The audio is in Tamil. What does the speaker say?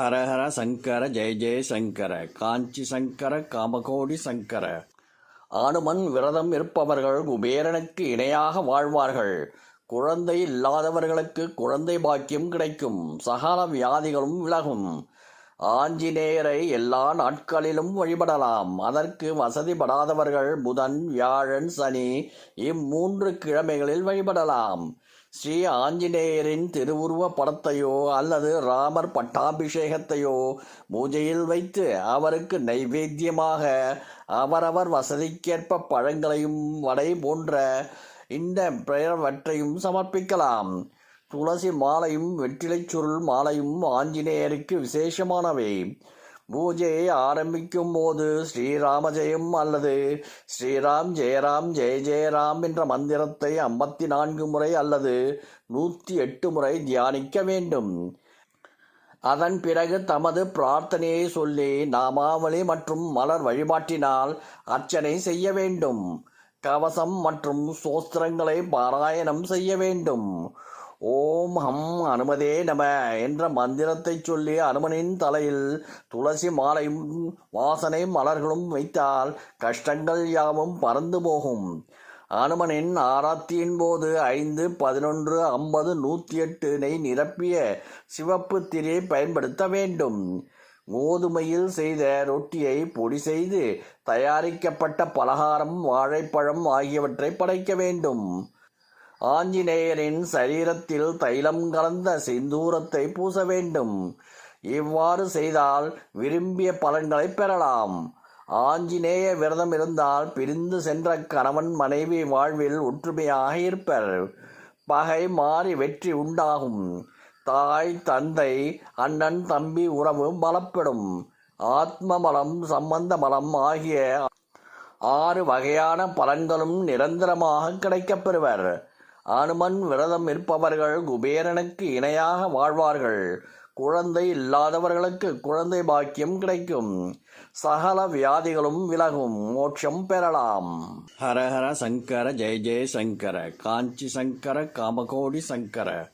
ஹரஹர சங்கர ஜெய ஜெய சங்கர காஞ்சி சங்கர காமகோடி சங்கர. ஆணுமன் விரதம் இருப்பவர்கள் குபேரனுக்கு இணையாக வாழ்வார்கள். குழந்தை இல்லாதவர்களுக்கு குழந்தை பாக்கியம் கிடைக்கும். சகல வியாதிகளும் விலகும். ஆஞ்சநேயரை எல்லா நாட்களிலும் வழிபடலாம். அதற்கு வசதிப்படாதவர்கள் புதன் வியாழன் சனி இம்மூன்று கிழமைகளில் வழிபடலாம். ஸ்ரீ ஆஞ்சநேயரின் திருவுருவ படத்தையோ அல்லது ராமர் பட்டாபிஷேகத்தையோ பூஜையில் வைத்து அவருக்கு நைவேத்தியமாக அவரவர் வசதிக்கேற்ப பழங்களையும் வடை போன்ற இந்த பிறவற்றையும் சமர்ப்பிக்கலாம். துளசி மாலையும் வெற்றிலைச் சுருள் மாலையும் ஆஞ்சநேயருக்கு விசேஷமானவை. பூஜையை ஆரம்பிக்கும் போது ஸ்ரீராம ஜெயம் அல்லது ஸ்ரீராம் ஜெயராம் ஜெய ஜெயராம் என்ற மந்திரத்தை ஐம்பத்தி நான்கு முறை அல்லது நூற்றி எட்டு முறை தியானிக்க வேண்டும். அதன் பிறகு தமது பிரார்த்தனையை சொல்லி நாமாவளி மற்றும் மலர் வழிபாட்டினால் அர்ச்சனை செய்ய வேண்டும். கவசம் மற்றும் சோஸ்திரங்களை பாராயணம் செய்ய வேண்டும். ஓம் ஹம் அனுமதே நம என்ற மந்திரத்தை சொல்லி அனுமனின் தலையில் துளசி மாலையும் வாசனை மலர்களும் வைத்தால் கஷ்டங்கள் யாவும் பறந்து போகும். அனுமனின் ஆராத்தியின் போது ஐந்து பதினொன்று ஐம்பது நூற்றி எட்டு நெய் நிரப்பிய சிவப்பு திரியை பயன்படுத்த வேண்டும். கோதுமையில் செய்த ரொட்டியை பொடி செய்து தயாரிக்கப்பட்ட பலகாரம் வாழைப்பழம் ஆகியவற்றை படைக்க வேண்டும். ஆஞ்சநேயரின் சரீரத்தில் தைலம் கலந்த சிந்தூரத்தை பூச வேண்டும். இவ்வாறு செய்தால் விரும்பிய பலன்களை பெறலாம். ஆஞ்சநேய விரதம் இருந்தால் பிரிந்து சென்ற கணவன் மனைவி வாழ்வில் ஒற்றுமையாக இருப்பர். பகை மாறி வெற்றி உண்டாகும். தாய் தந்தை அண்ணன் தம்பி உறவு பலப்படும். ஆத்ம பலம் சம்பந்த பலம் ஆகிய ஆறு வகையான பலன்களும் நிரந்தரமாக கிடைக்கப்பெறுவர் பெறுவர் அனுமன் விரதம் இருப்பவர்கள் குபேரனுக்கு இணையாக வாழ்வார்கள். குழந்தை இல்லாதவர்களுக்கு குழந்தை பாக்கியம் கிடைக்கும். சகல வியாதிகளும் விலகும். மோட்சம் பெறலாம். ஹரஹர சங்கர ஜெய ஜெய சங்கர காஞ்சி சங்கர காமகோடி சங்கர.